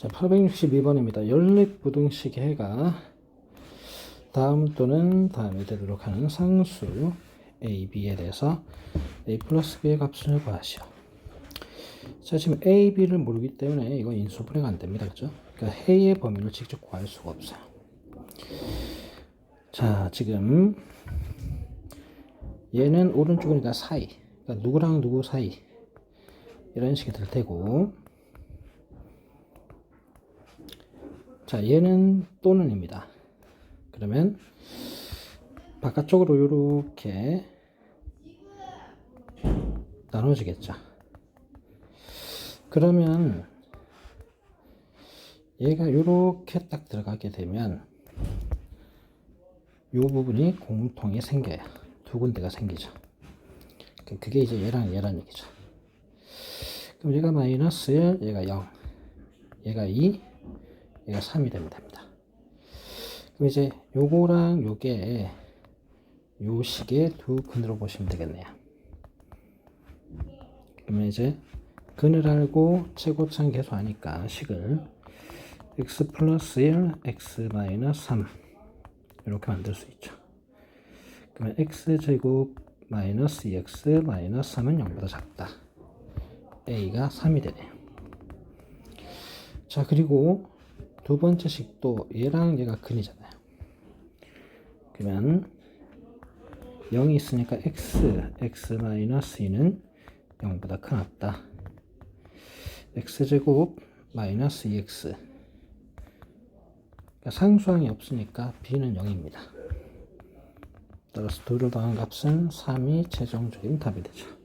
자, 862번입니다. 연립부등식 해가 다음 또는 다음에 되도록 하는 상수 a, b에 대해서 a 플러스 b의 값을 구하시오. 자, 지금 a, b를 모르기 때문에 이거 인수분해가 안 됩니다. 그죠? 그러니까 해의 범위를 직접 구할 수가 없어요. 자, 지금 얘는 오른쪽이니까 사이. 그러니까 누구랑 누구 사이. 이런 식이 될 테고 자, 얘는 또는입니다. 그러면 바깥쪽으로 이렇게 나눠지겠죠. 그러면 얘가 이렇게 딱 들어가게 되면 이 부분이 공통이 생겨요. 두 군데가 생기죠. 그- 그게 이제 얘랑 얘란 얘기죠. 그럼 얘가 마이너스 1, 얘가 0, 얘가 2, 얘가 3이 되면 됩니다. 그럼 이제 요거랑 요게 요 식의 두 근으로 보시면 되겠네요. 그러면 이제 근을 알고 최고차는 계수하니까 식을 x 플러스 1, x 마이너스 3 이렇게 만들 수 있죠. 그러면 x 제곱 마이너스 2x 마이너스 3은 0보다 작다. a가 3이 되네요. 자 그리고 두 번째 식도 얘랑 얘가 근이잖아요. 그러면 0이 있으니까 x, x 마이너스 2는 0보다 큰 없다. x제곱 마이너스 2x 그러니까 상수항이 없으니까 b는 0입니다. 따라서 둘을 더한 값은 3이 최종적인 답이 되죠.